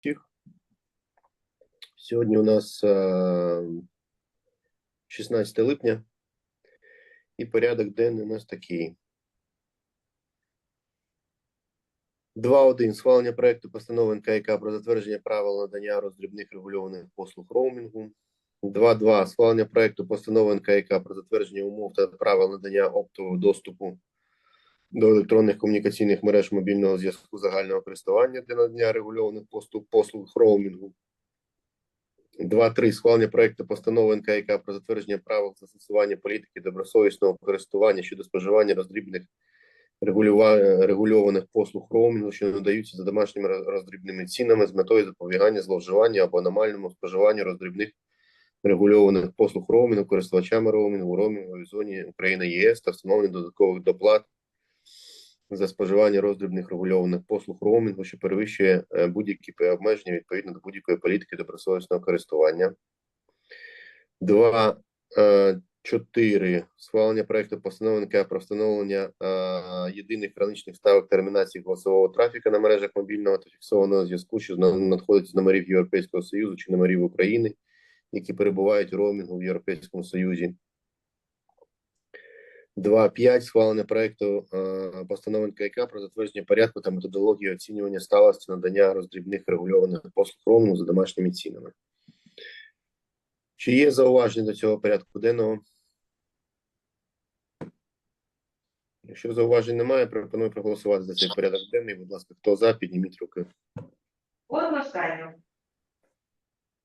всіх. Сьогодні у нас е, 16 липня, і порядок денний у нас такий. 2.1. Схвалення проекту постанови НКК про затвердження правил надання роздрібних регульованих послуг роумінгу. 2.2. Схвалення проекту постанови НКК про затвердження умов та правил надання оптового доступу до електронних комунікаційних мереж мобільного зв'язку загального користування для надання регульованих послуг, послуг роумінгу. 2.3. Схвалення проекту постанови НКК про затвердження правил застосування політики добросовісного користування щодо споживання роздрібних регульованих послуг роумінгу, що надаються за домашніми роздрібними цінами з метою запобігання зловживання або аномальному споживанню роздрібних регульованих послуг роумінгу користувачами роумінгу роумінговій зоні України ЄС та встановлення додаткових доплат за споживання роздрібних регульованих послуг роумінгу, що перевищує е, будь-які обмеження відповідно до будь-якої політики добросовісного користування. Два е, чотири схвалення проекту постанови НК про встановлення е, єдиних граничних ставок термінації голосового трафіка на мережах мобільного та фіксованого зв'язку, що на- надходить з номерів Європейського Союзу чи номерів України, які перебувають у роумінгу в Європейському Союзі. 2.5. Схвалення проекту е, постанови НКК про затвердження порядку та методології оцінювання сталості надання роздрібних регульованих послуг роумінгу за домашніми цінами. Чи є зауваження до цього порядку денного? Якщо зауважень немає, пропоную проголосувати за цей порядок денний. Будь ласка, хто за, підніміть руки. Одностайно.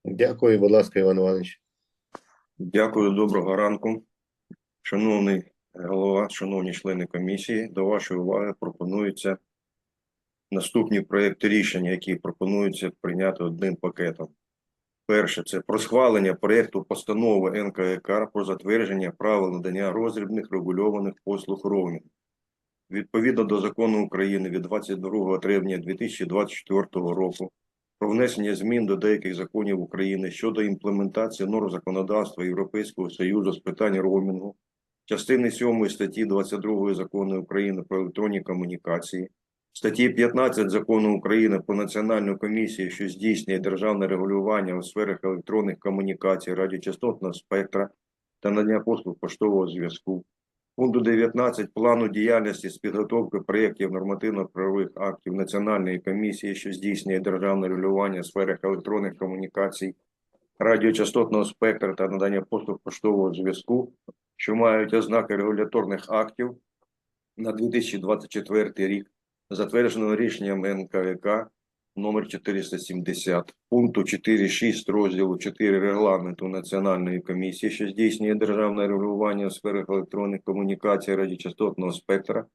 Дякую, будь ласка, Іван Іванович. Дякую, доброго ранку. Шановний голова, шановні члени комісії, до вашої уваги пропонуються наступні проекти рішення, які пропонуються прийняти одним пакетом. Перше це про схвалення проекту постанови НКК про затвердження правил надання роздрібних регульованих послуг роумінгу. Відповідно до закону України від 22 травня 2024 року про внесення змін до деяких законів України щодо імплементації норм законодавства Європейського Союзу з питань роумінгу, частини 7 статті 22 закону України про електронні комунікації, статті 15 закону України про Національну комісію, що здійснює державне регулювання у сферах електронних комунікацій, радіочастотного спектра та надання послуг поштового зв'язку. Пункту 19 плану діяльності з підготовки проєктів нормативно-правових актів Національної комісії, що здійснює державне регулювання в сферах електронних комунікацій, радіочастотного спектра та надання послуг поштового зв'язку, що мають ознаки регуляторних актів на 2024 рік, затвердженого рішенням НКК номер 470, пункту 4.6 розділу 4 регламенту Національної комісії, що здійснює державне регулювання у сферах електронних комунікацій радіочастотного спектра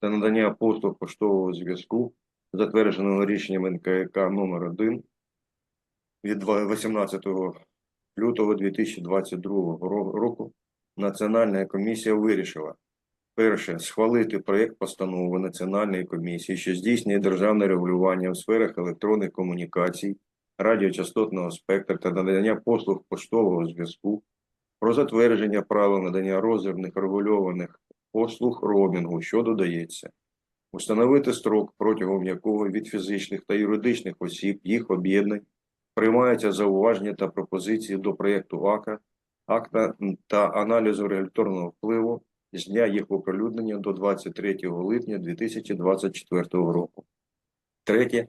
та надання послуг поштового зв'язку, затвердженого рішенням НКК номер 1 від 18 лютого 2022 року, Національна комісія вирішила Перше, схвалити проєкт постанови Національної комісії, що здійснює державне регулювання у сферах електронних комунікацій, радіочастотного спектра та надання послуг поштового зв'язку про затвердження правил надання розірних регульованих послуг роумінгу, що додається. Установити строк, протягом якого від фізичних та юридичних осіб їх об'єднань приймаються зауваження та пропозиції до проєкту АКА, акта та аналізу регуляторного впливу з дня їх оприлюднення до 23 липня 2024 року. Третє.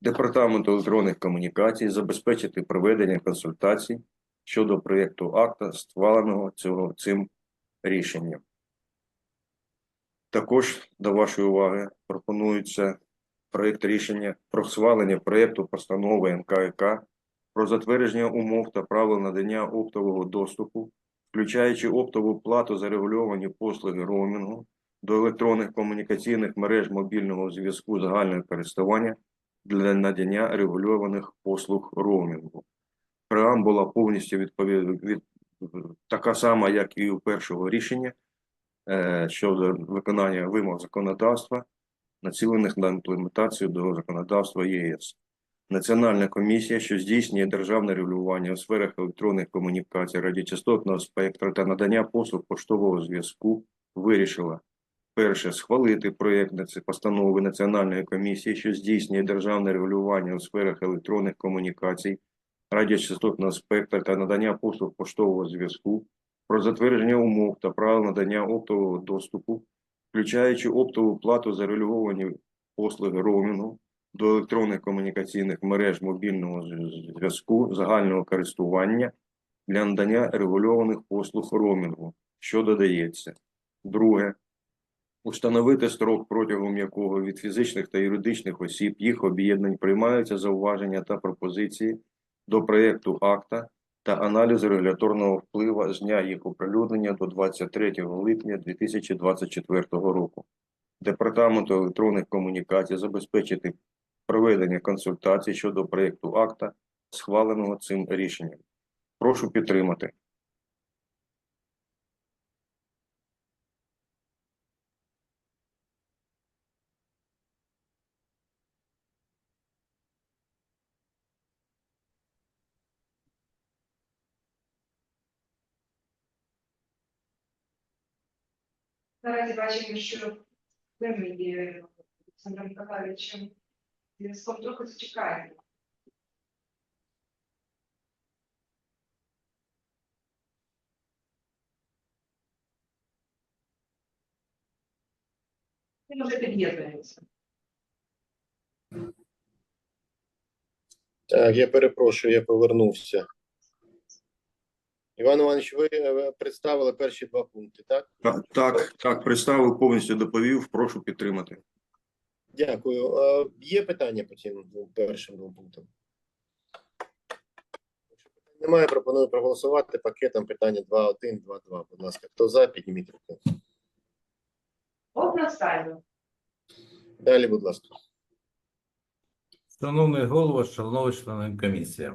Департаменту електронних комунікацій забезпечити проведення консультацій щодо проєкту акта, створеного цього цим рішенням. Також до вашої уваги пропонується проєкт рішення про схвалення проєкту постанови НКК про затвердження умов та правил надання оптового доступу включаючи оптову плату за регульовані послуги роумінгу до електронних комунікаційних мереж мобільного зв'язку загального користування для надання регульованих послуг роумінгу. Преамбула повністю відповід... від... така сама, як і у першого рішення е, щодо виконання вимог законодавства, націлених на імплементацію до законодавства ЄС. Національна комісія, що здійснює державне регулювання у сферах електронних комунікацій, радіочастотного спектра та надання послуг поштового зв'язку, вирішила Перше, схвалити проєкт постанови Національної комісії, що здійснює державне регулювання у сферах електронних комунікацій, радіочастотного спектра та надання послуг поштового зв'язку про затвердження умов та правил надання оптового доступу, включаючи оптову плату за регульовані послуги роумінгу до електронних комунікаційних мереж мобільного зв'язку загального користування для надання регульованих послуг роумінгу, що додається. Друге, установити строк, протягом якого від фізичних та юридичних осіб їх об'єднань приймаються зауваження та пропозиції до проєкту акта та аналізу регуляторного впливу з дня їх оприлюднення до 23 липня 2024 року. Департаменту електронних комунікацій забезпечити проведення консультацій щодо проєкту акта, схваленого цим рішенням. Прошу підтримати. Наразі бачимо, що ми є Олександром Миколаївичем. Зв'язком трохи зачекаємо. Він вже під'єднується. Так, я перепрошую, я повернувся. Іван Іванович, ви е, представили перші два пункти, так? Так, так, так, представив, повністю доповів. Прошу підтримати. Дякую. Е, Є питання по цим двом першим двом пунктам? Якщо питань немає, пропоную проголосувати пакетом питання 2.1, 2.2. Будь ласка, хто за, підніміть руку. Одностайно. Далі, будь ласка. Шановний голово, шановні члени комісії.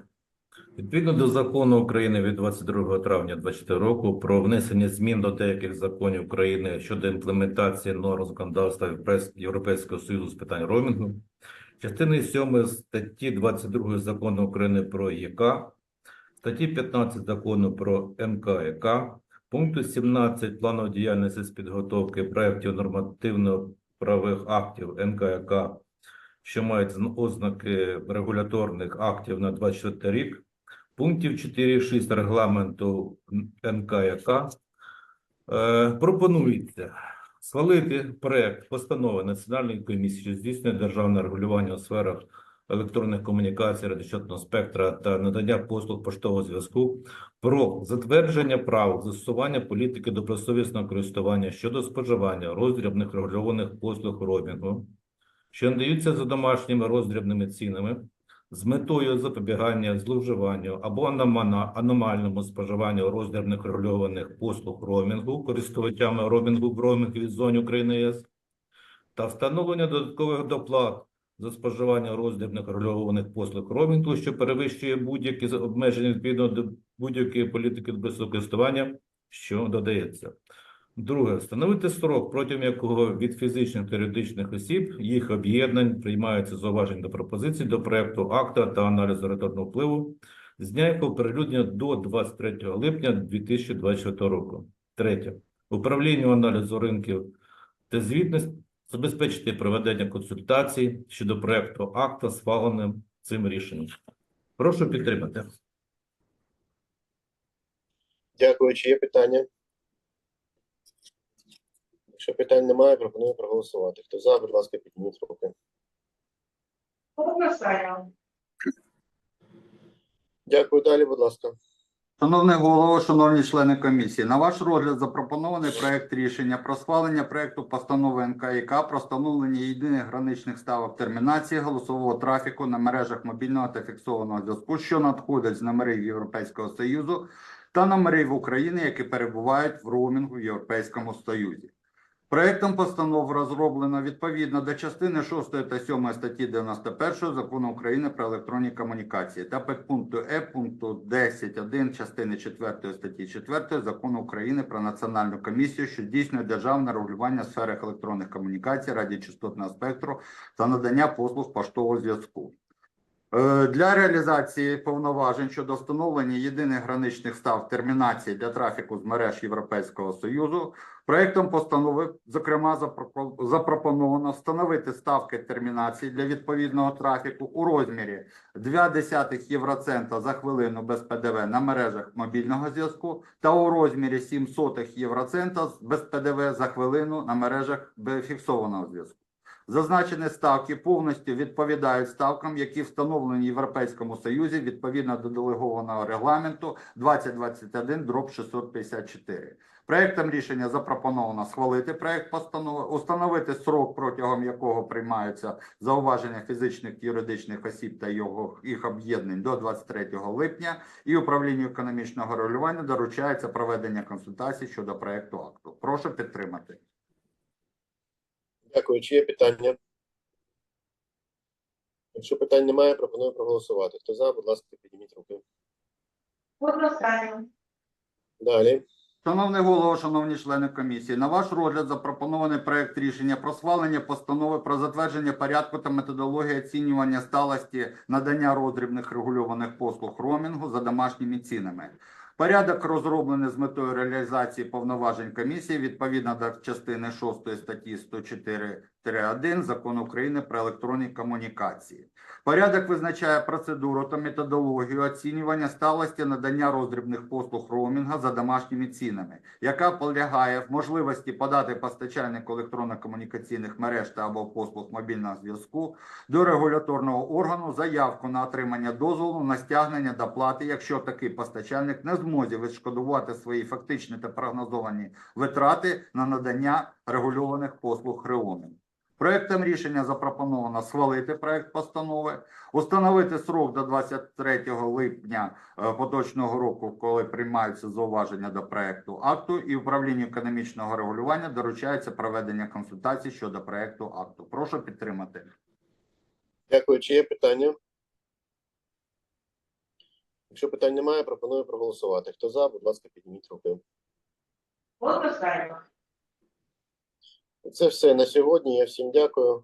Відповідно до закону України від 22 травня 2024 року про внесення змін до деяких законів України щодо імплементації норм законодавства Європейського Союзу з питань роумінгу, частини 7 статті 22 закону України про ЄК, статті 15 закону про НКЕК, пункту 17 плану діяльності з підготовки проєктів нормативно-правових актів НКЕК що мають ознаки регуляторних актів на 24 рік, пунктів 4.6 регламенту НКЯК. Е, пропонується схвалити проект постанови Національної комісії, що здійснює державне регулювання у сферах електронних комунікацій, радіочастотного спектра та надання послуг поштового зв'язку про затвердження правил застосування політики добросовісного користування щодо споживання роздрібних регульованих послуг роумінгу, що надаються за домашніми роздрібними цінами з метою запобігання зловживанню або аномальному споживанню роздрібних регульованих послуг роумінгу користувачами роумінгу в роумінговій зоні України ЄС та встановлення додаткових доплат за споживання роздрібних регульованих послуг роумінгу, що перевищує будь-які обмеження відповідно до будь-якої політики безпекового користування, що додається. Друге, встановити строк, протягом якого від фізичних та юридичних осіб їх об'єднань приймаються зауваження до пропозицій до проекту акта та аналізу регуляторного впливу з дня його перелюднення до 23 липня 2024 року. Третє, управлінню аналізу ринків та звітність забезпечити проведення консультацій щодо проекту акта, схваленим цим рішенням. Прошу підтримати. Дякую. Чи є питання? Якщо питань немає, пропоную проголосувати. Хто за, будь ласка, підніміть руки. Дякую. Далі, будь ласка. Шановний голово, шановні члени комісії, на ваш розгляд запропонований проект рішення про схвалення проекту постанови НКІК про встановлення єдиних граничних ставок термінації голосового трафіку на мережах мобільного та фіксованого зв'язку, що надходять з номерів Європейського Союзу та номерів України, які перебувають в роумінгу в Європейському Союзі. Проектом постанов розроблено відповідно до частини 6 та 7 статті 91 Закону України про електронні комунікації та підпункту Е пункту 10.1 частини 4 статті 4 Закону України про Національну комісію, що здійснює державне регулювання в сферах електронних комунікацій, радіочастотного спектру та надання послуг поштового зв'язку. Е, Для реалізації повноважень щодо встановлення єдиних граничних став термінації для трафіку з мереж Європейського Союзу проектом постанови, зокрема, запропо- запропоновано встановити ставки термінації для відповідного трафіку у розмірі 0,2 євроцента за хвилину без ПДВ на мережах мобільного зв'язку та у розмірі 0,07 євроцента без ПДВ за хвилину на мережах фіксованого зв'язку. Зазначені ставки повністю відповідають ставкам, які встановлені в Європейському Союзі відповідно до делегованого регламенту 2021 дроб 654. Проектом рішення запропоновано схвалити проект постанови, установити срок, протягом якого приймаються зауваження фізичних та юридичних осіб та його їх об'єднань до 23 липня, і управлінню економічного регулювання доручається проведення консультацій щодо проекту акту. Прошу підтримати. Дякую. Чи є питання? Якщо питань немає, пропоную проголосувати. Хто за, будь ласка, підніміть руки. Одностайно. Далі. Шановний голово, шановні члени комісії, на ваш розгляд запропонований проект рішення про схвалення постанови про затвердження порядку та методології оцінювання сталості надання роздрібних регульованих послуг роумінгу за домашніми цінами. Порядок розроблений з метою реалізації повноважень комісії відповідно до частини 6 статті 104-1 Закону України про електронні комунікації. Порядок визначає процедуру та методологію оцінювання сталості надання роздрібних послуг роумінга за домашніми цінами, яка полягає в можливості подати постачальнику електронно-комунікаційних мереж та або послуг мобільного зв'язку до регуляторного органу заявку на отримання дозволу на стягнення доплати, якщо такий постачальник не зможе відшкодувати свої фактичні та прогнозовані витрати на надання регульованих послуг роумінгу. Проектом рішення запропоновано схвалити проект постанови, установити срок до 23 липня е, поточного року, коли приймаються зауваження до проекту акту, і управлінню економічного регулювання доручається проведення консультацій щодо проекту акту. Прошу підтримати. Дякую. Чи є питання? Якщо питань немає, пропоную проголосувати. Хто за, будь ласка, підніміть руки. Одностайно. Це все на сьогодні. Я всім дякую.